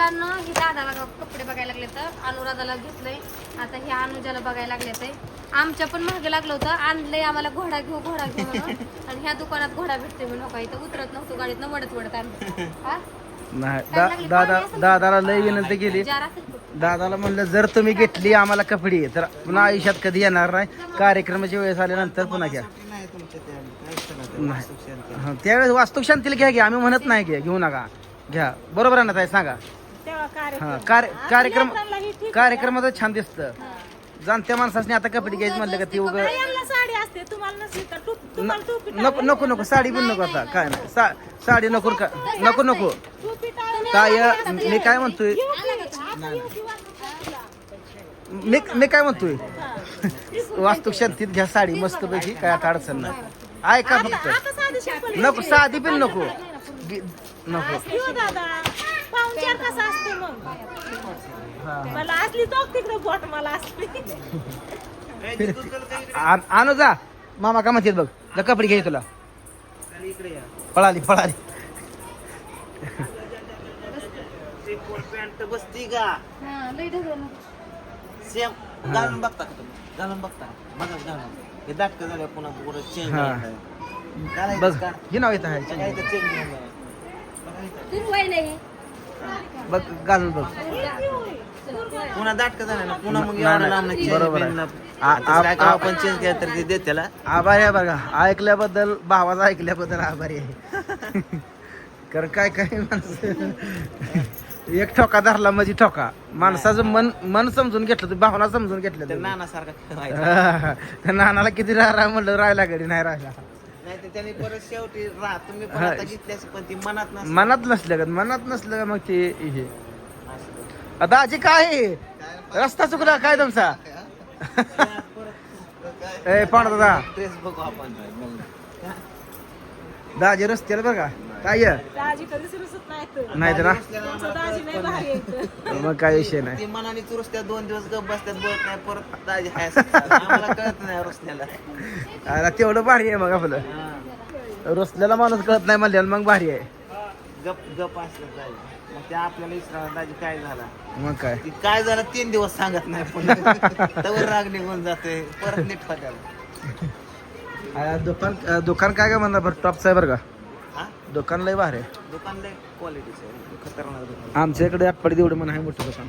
ठिकाणं ही दादाला कपडे बघायला लागले तर. अनुराधाला घेतलंय. आता हे अनुजाला बघायला लागले ते. आमच्या पण मागे लागलं होतं. आणलंय आम्हाला घोडा घेऊ घोडा घेऊ म्हणून. आणि ह्या दुकानात घोडा भेटते म्हणून. का इथं उतरत नव्हतो गाडीत वडत वडत आणलं. हा? दादा दादाला लय विनंती केली. दादाला म्हणलं जर तुम्ही घेतली आम्हाला कपडी तर पुन्हा आयुष्यात कधी येणार नाही. कार्यक्रमाची वेळ आल्यानंतर पुन्हा घ्या. नाही. हं, त्यावेळेस वास्तू शांतीला घ्या घ्या आम्ही म्हणत नाही घ्या घेऊ नका. घ्या. बरोबर आहे ना ताई सांगा. हा कार्य- कार्यक्रम ही कार्यक्रमात छान दिसतं जाणत्या माणसाने आता कपडे घ्यायची म्हणलं का ती उग आहे. यांना साडी असते तुम्हाला नसली तर टू- तुम्हाला टोपी नको नको नको साडी पण नको आता काय नाही सा- साडी नको का नको नको टोपी काय मी काय म्हणतोय मी मी काय म्हणतोय वास्तू शांतीत घ्या साडी मस्त पैकी काय आता अडचण नाही ऐका फक्त आता साधी नको साधी पण नको गी- नको दादा पाहुणचार कसा असते मग. मला असली तो तिकडे बोट मला असली. आ- आणू जा. मामा का म्हणतील बघ. जा कपडे घे तुला. आणि इकडे या पळाली पळाली. पॅन्ट बसती का हा. सेम घालून बघता का तुम्ही? घालून बघता. बघा घालून. हे दाटक झालं पुन्हा पुढे चेंज. बघ हे नाव येत आहे. चेंज नाही. बघ घालून बघ. पुन्हा दाटक झालं ना पुन्हा मग नाही, एवढं नाही. लांब नाही बरोबर आहे. आ- आ- काय आ- आपण चेंज केलं तर ते देत त्याला. आभारी आहे बघा. ऐकल्याबद्दल भावाचा ऐकल्याबद्दल आभारी आहे. कारण काय काय माणसं एक ठोका धरला म्हणजे ठोका. माणसाचं मन मन समजून घेतलं तर भावना समजून घेतलं तर. नानासारखा त्या नानाला किती राहा म्हणलं राहायला गडी नाही राहिला. त्याने परत शेवटी राह तुम्ही पण हा. आता घेतल्यास पण ती मनात नसतं. मनात नसलं का मनात नसलं का मग ते हे आता आजी काय आहे? रस्ता चुकला काय तुमचा ए दादा ड्रेस बघू आपण दाजी रस्त्याला बघा काय? दाजी नाही तर. ना? तुमचं दाजी नाही मग काय विषय नाही. ती मनाने तू रस्त्यात दोन दिवस गप बसतात बोलत नाही परत दाजी हाय असं. आम्हाला कळत नाही रस्त्याला अरे तेवढं भारी आहे मग आपलं. हा. रस्त्याला माणूस कळत नाही म्हणल्यावर मग भारी आहे. गप गप असलं दाजी. मग ते आपल्याला दाजी काय झाला? मग काय? ती काय झालं तीन दिवस सांगत नाही तवर राग निघून जाते परत नीट दुकान दुकान काय काय म्हणणार बरं? टॉपचं आहे बरं का? दुकान लय भारी आहे. दुकान लय क्वालिटीचं आहे. खतरनाक दुकान आमच्या इकडे आटपाडी देवढं म्हणून आहे मोठं दुकान.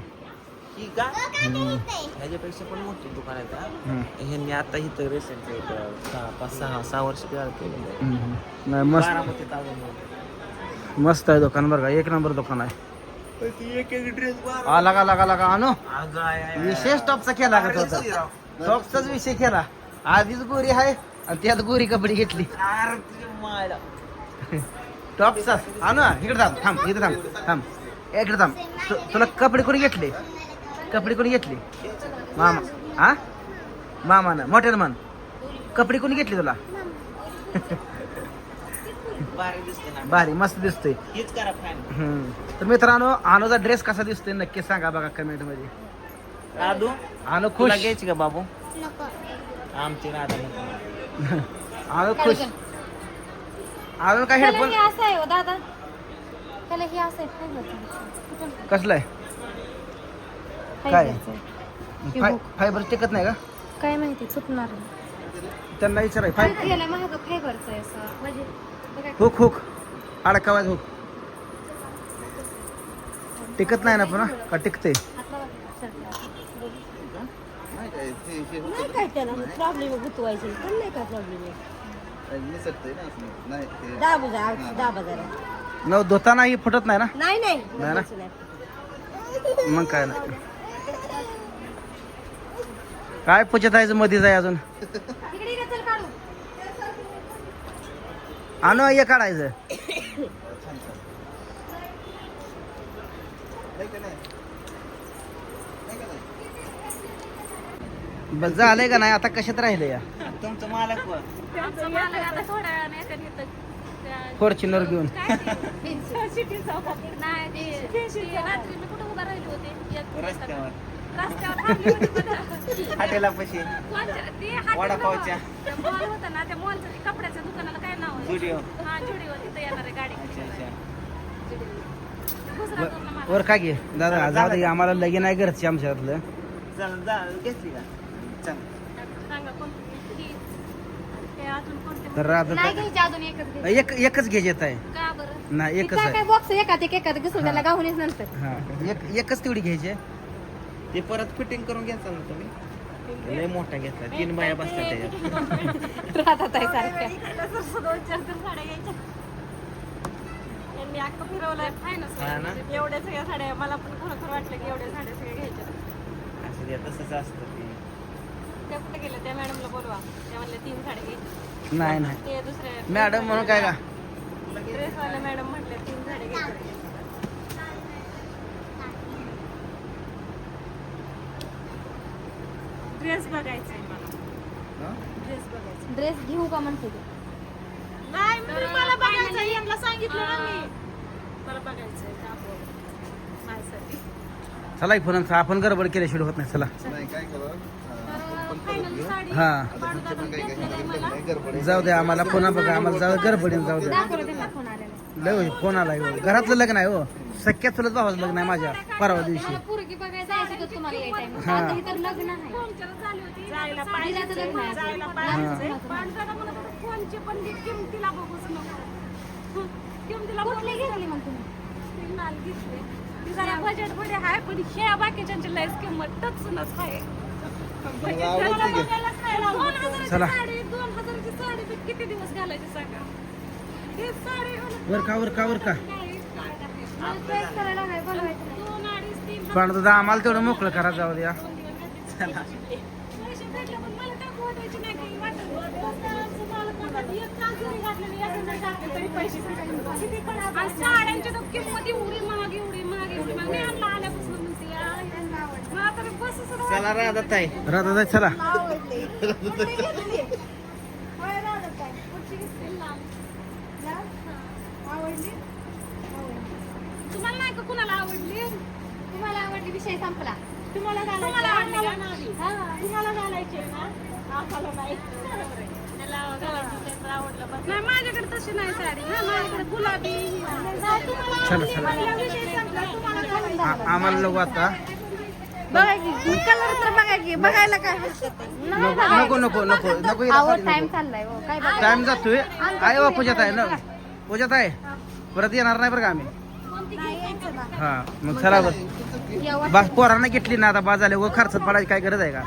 ही का? ह्याच्यापेक्षा पण मोठी दुकान आहे का? हम्म. ह्यांनी आता इथं रिसेंट सहा पाच सहा सहा वर्ष तयार केलेलं आहे. हम्म. नाही मस्त. मस्त आहे दुकान बरं का. एक नंबर दुकान आहे. एक एक ड्रेस आ लागा लागा लागा. आणू? विशेष टॉपचा केला का तुझा टॉपचाच विषय केला आधीच गोरी आहे आणि त्यात गोरी कपडे घेतली. टॉपचा आणू हा, इकडे थांब थांब इकडे थांब थांब. इकडे थांब. तु- तुला कपडे कोणी घेतले? कपडे कोणी घेतले? मामा. हा? मामानं मोठ्यानं म्हण. कपडे कोणी घेतले तुला? भारी दिसते ना. भारी मस्त दिसतोय. हीच करा फॅन हम्म. तर मित्रांनो अनुचा ड्रेस कसा दिसतोय नक्की सांगा बघा कमेंटमध्ये. राधू अनु तुला खुश. घ्यायची का बाबू? आमची राधा अनु खुश. अजून काय त्याला हेडफोन हे असं आहे हो दादा त्याला हे असं आहे. कुठून? कसलं आहे काय? आहे. हे फाय-. फायबर टिकत नाही का काय माहिती चुकणार नाही. त्यांना विचाराय फाय पण याला महाग फायबरचं आहे असं म्हणजे बघा हुक हुक अडकावाज हुक टिकत नाही ना पुन्हा का टिकते. नाही काय त्याला प्रॉब्लेम गुतवायचे पण नाही काय प्रॉब्लेम दाबू जा दाबा जरा न धुताना ही फुटत नाही ना? नाही नाही. नाही ना? नाही. मग काय नाही. काय पुचत आहे मध्येच आहे अजून? इकडे इकडे चल काढू. आणू हे काढायचं. बस झालंय का नाही? आता कशात राहिले या तुमचं मालक वर. फॉर्च्युनर घेऊन. रस्त्यावर. हॉटेलापाशी वडापावच्या. कपड्याच्या दुकानाला काय नाव आहे? स्टुडिओ हा जुडीवर तिथं येणार आहे गाडी. अच्छा अच्छा. घुसरा करून मारा. वर का. घे दादा जाऊ दे आम्हाला लगीन आहे घरची आमच्यातलं. चल जा घेतली का? चल सांगा कोणती ही. हे अजून कोणते तर आता नाही घ्यायची अजून एकच घ्यायची. एक एकच घ्यायची येत आहे का बरं? नाही एकच काय काय आहे बॉक्स एकात एक एकात घुसून त्याला गावणीच नंतर. हा. एक एकच तेवढी घ्यायची. आहे. ते परत फिटिंग करून घ्यायचा ना तुम्ही. लय मोठा घेतला तीन बाया बसतात त्याच्यात राहतात आहे सारख्या. दोन चार तर साड्या घ्यायच्या. यांनी अख्खं फिरवलंय. फायनस हा ना? एवढ्या सगळ्या साड्या. मला पण खरोखर वाटलं की एवढ्या साड्या सगळ्या घ्यायच्या. असं ते तसंच असतं ते. त्या कुठे गेल्या? त्या मॅडमला बोलवा. त्या म्हणल्या तीन साड्या घ्यायच्या. नाही नाही. ते दुसऱ्या मॅडम म्हणून काय का? ड्रेसवाल्या मॅडम म्हटल्या तीन ड्रेस बघायचा मला ड्रेस बघायचा ड्रेस घेऊ का म्हणते ते? नाही म्हणजे मला बघायचं यांना सांगितलं ना मी. मला बघायचं आहे कापड माझ्यासाठी. चला एक फोन आपण गडबड केल्याशिवाय होत नाही. चला. फायनल साडी हा. जाऊ दे आम्हाला पुन्हा बघा आम्हाला जाऊ गडबडीन जाऊ दे. लय होय, फोन आलाय हो. घरातलं लग्न आहे हो. सख्या चुलत भावाचं लग्न आहे माझ्या परवा दिवशी. हा. हा. बजेटमध्ये आहे पण ह्या बाकीच्यांची लयच किंमत टचूनच आहे. त्याला बघायलाच नाही लावलं. दोन हजाराची चला. साडी दोन हजाराची साडी तर किती दिवस घालायची सांगा ही साडी मला वर का वर का वर का काय काय टाकायचं? मला choice करायला काय बोलवायचं नाही. दोन अडीच तीन पण दादा आम्हाला तेवढं मोकळं करा जाऊ द्या पैसे भेटले पण मला टाकू वाटायचे नाही काही वाटत नाही. मला कोणाला एक तास जरी घातलं नाही, असं जरी टाकलं तरी पैसे भेटायचे. किती पण साड्यांची तर किंमत एवढी महाग एवढी महाग एवढी महाग मी आणलं आल्यापासून चला राधा ताई राधा चला. तुम्हाला नाही का कुणाला आवडली? तुम्हाला आवडली विषय संपला. तुम्हाला तुम्हाला आवडली का नाही? तुम्हाला घालायची आहे ना? आम्हाला नाही. त्याला घालायची तर आवडलं बस नाही माझ्याकडे तशी नाही साडी. ना माझ्याकडे गुलाबी. चला चला विषय संपला तुम्हाला घालायची आ- आम्हाला लोक आता. बघा की कलर तर बघा की बघायला काय नको नको नको नको टाइम चाललाय हो. काय बघा टाइम जातोय. आहे वा पूजात आहे ना? पूजात आहे परत येणार नाही बरं का आम्ही? हा मग चला या बस पोरांना घेतली ना आता बा झाले व खर्च पडायची काय गरज आहे का?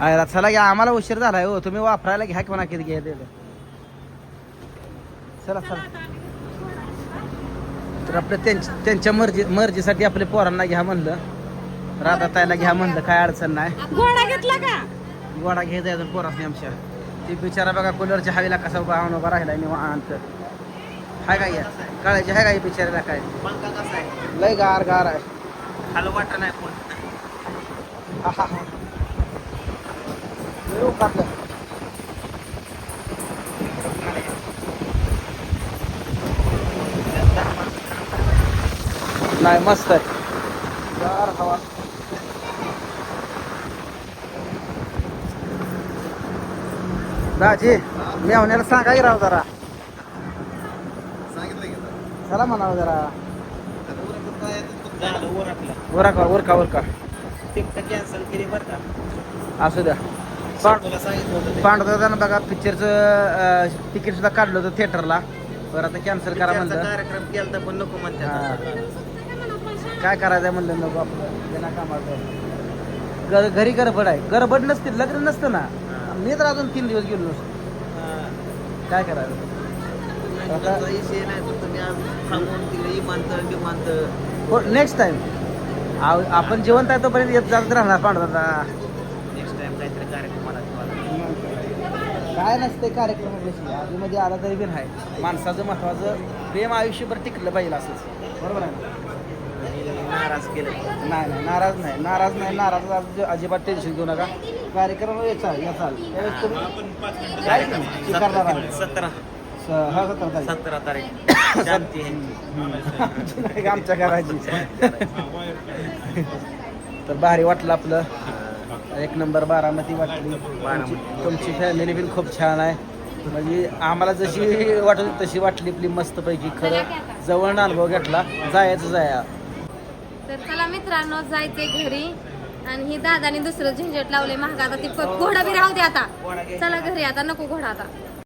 आयला चला घ्या आम्हाला उशीर झालाय हो. तुम्ही वापरायला घ्या किंवा किती घ्या चला चला. तर आपलं त्यांच्या त्यांच्या मर्जी मर्जीसाठी आपल्या पोरांना घ्या म्हणलं. राधा ताईला घ्या म्हणलं काय अडचण नाही. घोडा घेतला का? गोडा घ्यायचा अजून पोरासनी आमच्या ती बिचारा बघा कूलरच्या हवेला कसा उभा आणून उभा राहिला निवांत. हाय काय या? काळाची हाय काय बिचाऱ्याला काय? आहे लय गार गार आहे. खालं वाटत नाही कोण? हा, हा, हा. नाही मस्त आहे. गार हवा दाजी मेवण्याला सांगा की राव जरा. चला म्हणावं जरा. वर कॅन्सल केली बरं का असू द्या. पांड तुला सांगितलं होतं ते. पांडुदादानं बघा पिक्चरचं तिकीट सुद्धा काढलं होतं थिएटरला बरं आता कॅन्सल करा म्हणलं. कार्यक्रम केला तर पण नको हा. काय करायचं म्हणलं नको आपलं? बिना कामाचं घर घरी गडबड आहे. गडबड नसते लग्न नसतं ना. मी तर अजून तीन दिवस गेलो नसतो. काय करायचं? नेक्स्ट टाइम आपण जिवंत आहे तोपर्यंत येत जात राहणार पांडुदादा नेक्स्ट टाइम काहीतरी कार्यक्रमाला ठेवा. काय नसते कार्यक्रमापेक्षा आधीमध्ये आला तरी बी नाही माणसाचं महत्वाचं प्रेम आयुष्यभर टिकलं पाहिजे असंच. बरोबर आहे केलं नाही नाही नाराज नाही. नाराज नाही नाराज अजिबात टेन्शन घेऊ नका. कार्यक्रम याचा याचा त्यावेळेस तुम्ही काय की नाही? स्वीकारणार आहे. सतरा. हा सतरा तारीख. सतरा तारीख. शांती आमच्या घराची. तर भारी वाटलं आपलं. एक नंबर बारामती वाटली. तुमची फॅमिली पण खूप छान आहे. म्हणजे आम्हाला जशी वाटत तशी वाटली आपली मस्त पैकी खरं जवळ अनुभव घेतला. जायचं जाया. तर चला मित्रांनो जायचे घरी. आणि ही दादाने दुसरं झंझट लावले महाग आता ती घोडा बी राहू दे आता. चला घरी आता नको घोडा आता.